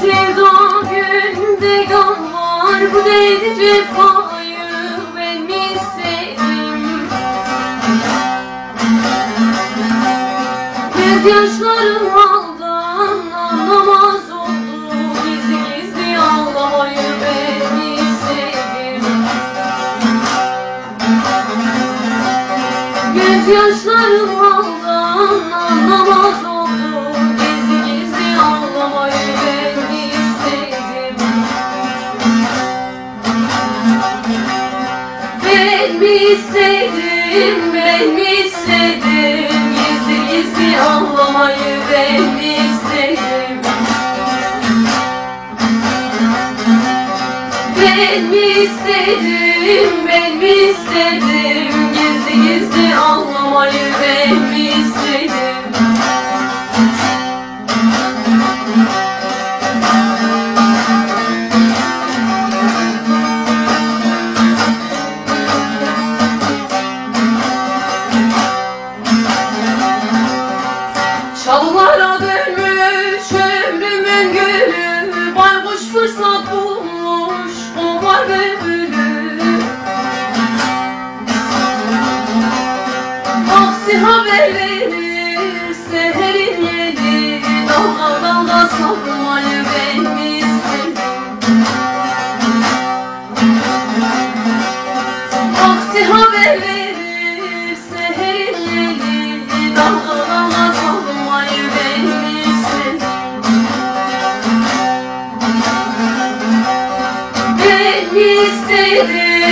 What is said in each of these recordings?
sevda günde gam var. Bu değil cefayı ben mi sevdim? Gözyaşlarım aldan anlamaz oldu. Gizli gizli ağlamayı ben mi sevdim? Gözyaşlarım aldan anlamaz mi istedim, ben mi istedim? Gizli gizli ağlamayı ben istedim? Ben istedim, ben istedim? Gizli gizli ağlamayı ben mi istedim bülbülü haber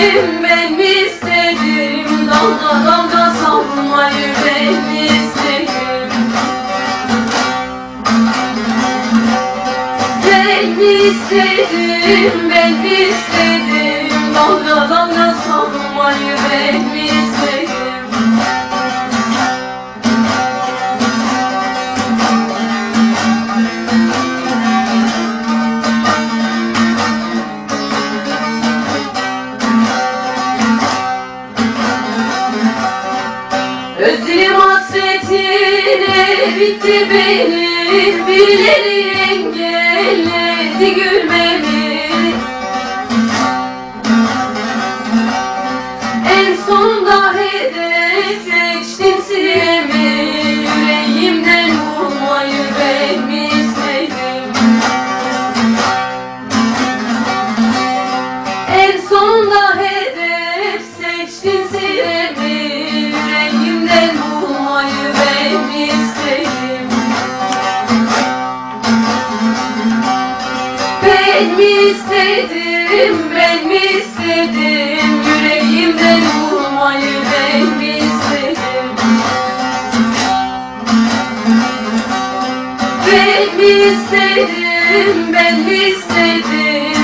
istedim, ben mi istedim. Dalga dalga savmayı ben mi istedim Ben mi istedim, ben mi istedim. Dalga dalga savmayı ben bitti benim Birileri engelledi gülmemi Ben mi istedim, ben mi istedim? Yüreğimden vurmayı ben mi istedim? Ben mi istedim, ben mi istedim